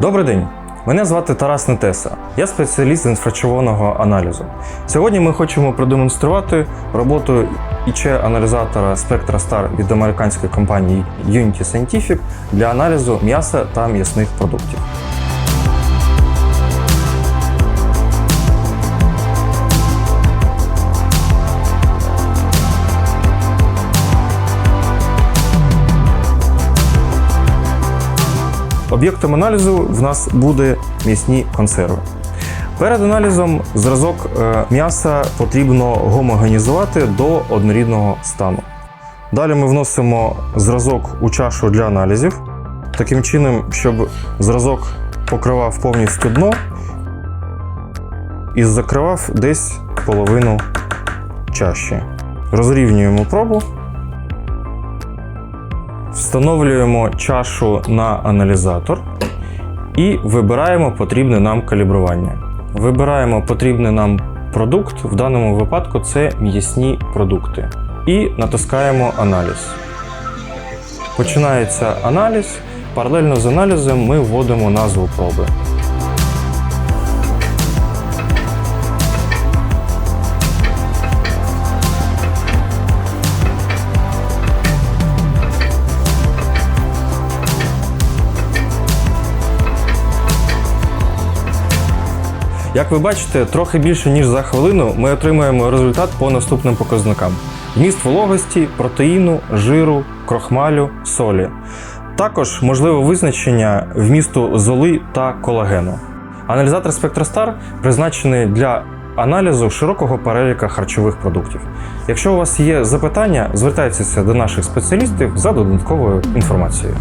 Добрий день. Мене звати Тарас Нетеса. Я спеціаліст з інфрачервоного аналізу. Сьогодні ми хочемо продемонструвати роботу ІЧ-аналізатора Spectra Star від американської компанії Unity Scientific для аналізу м'яса та м'ясних продуктів. Об'єктом аналізу в нас буде м'ясні консерви. Перед аналізом зразок е, м'яса потрібно гомогенізувати до однорідного стану. Далі ми вносимо зразок у чашу для аналізів, таким чином, щоб зразок покривав повністю дно і закривав десь половину чаші. Розрівнюємо пробу. Встановлюємо чашу на аналізатор і вибираємо потрібне нам калібрування. Вибираємо потрібний нам продукт, в даному випадку це м'ясні продукти. І натискаємо аналіз. Починається аналіз. Паралельно з аналізом ми вводимо назву проби. Як ви бачите, трохи більше ніж за хвилину ми отримуємо результат по наступним показникам: вміст вологості, протеїну, жиру, крохмалю, солі. Також можливе визначення вмісту золи та колагену. Аналізатор SpectraStar призначений для аналізу широкого переліка харчових продуктів. Якщо у вас є запитання, звертайтеся до наших спеціалістів за додатковою інформацією.